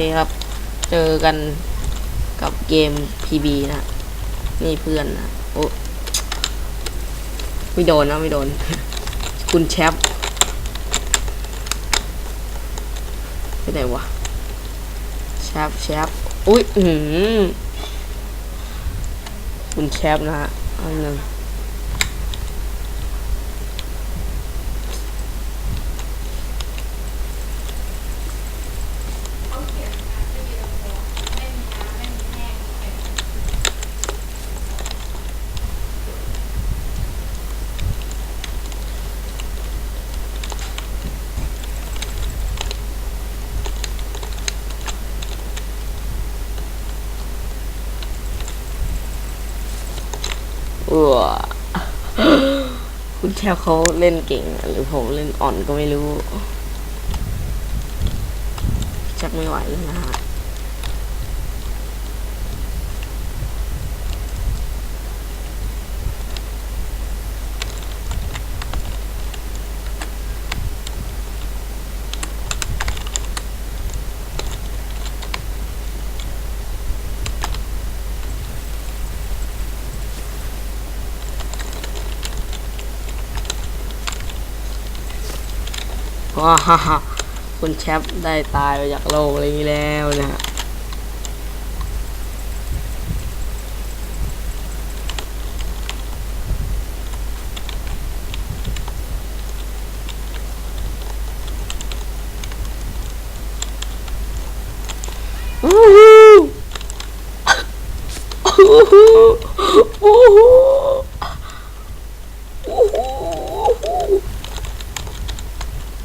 เคครับ เจอกันกับเกม PB นะนี่เพื่อนนะโอ้ไม่โดนนะไม่โดน คุณแชปไปไหนวะแชปแชปอุ้ยอือหือคุณแชปนะฮะอันหนึ่ง คุณแชวเขาเล่นเก่ง หรือผมเล่นอ่อนก็ไม่รู้ จักไม่ไหวนะฮะ ว้าฮ่าฮ่าคุณแชปได้ตายไปจากโลกอะไรนี้แล้วนะฮะอู้หูอู้หูอู้หู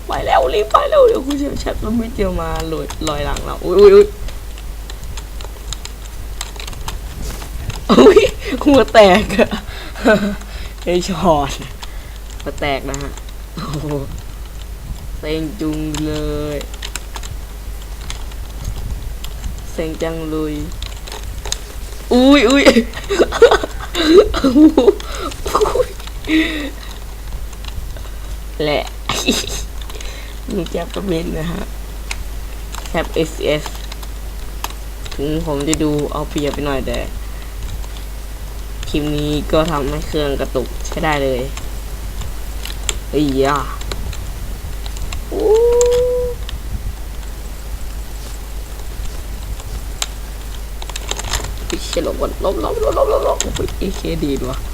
ไปแล้วรีบไปแล้วเดี๋ยว เชฟแชทมันไม่เจอมาลอยลอยหลังเราอุ้ยอุ้ยอุ้ยอุ้ยหัวแตกอะไอช็อตหัวแตกนะฮะโอ้โหเซ็งจุงเลยเซ็งจังเลยอุ้ยอุ้ยอุ้ยแหละลุงจ๊บก็เป็นนะฮะ แคป SS ถึงผมจะดูเอาเปรียบไปหน่อยแต่ คลิปนี้ก็ทำให้เครื่องกระตุกใช้ได้เลยเอ้ยอะอู้ปิเชลบก่อนลบลบลบลบลบลบโอ้ยเอเคดีดว่ะ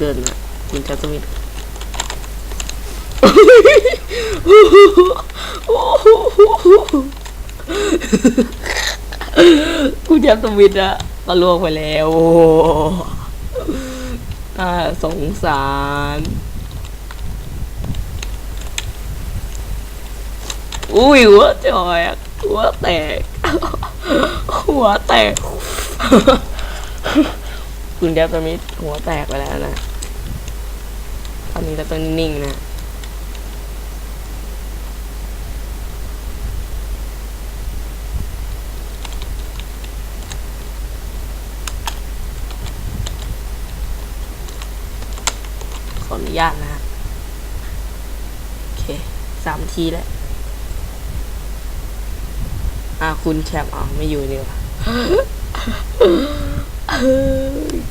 เดินนะคุณจะต้องมีคุณจะต้องมีอะก็ลวกไปแล้วโอ้น่าสงสารอุ้ยหัวจอยหัวแตก หัวแตก คุณเดฟตอนนี้หัวแตกไปแล้วนะตอนนี้เราต้องนิ่งๆนะขออนุญาตนะฮะโอเคสามทีแล้วอ่าคุณแชมป์อ๋อไม่อยู่นี่หว่า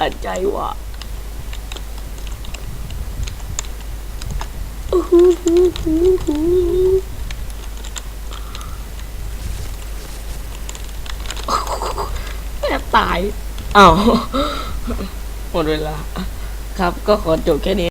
อัดใจว่ะแอบตายอ้าวหมดเวลา ครับก็ขอจบแค่นี้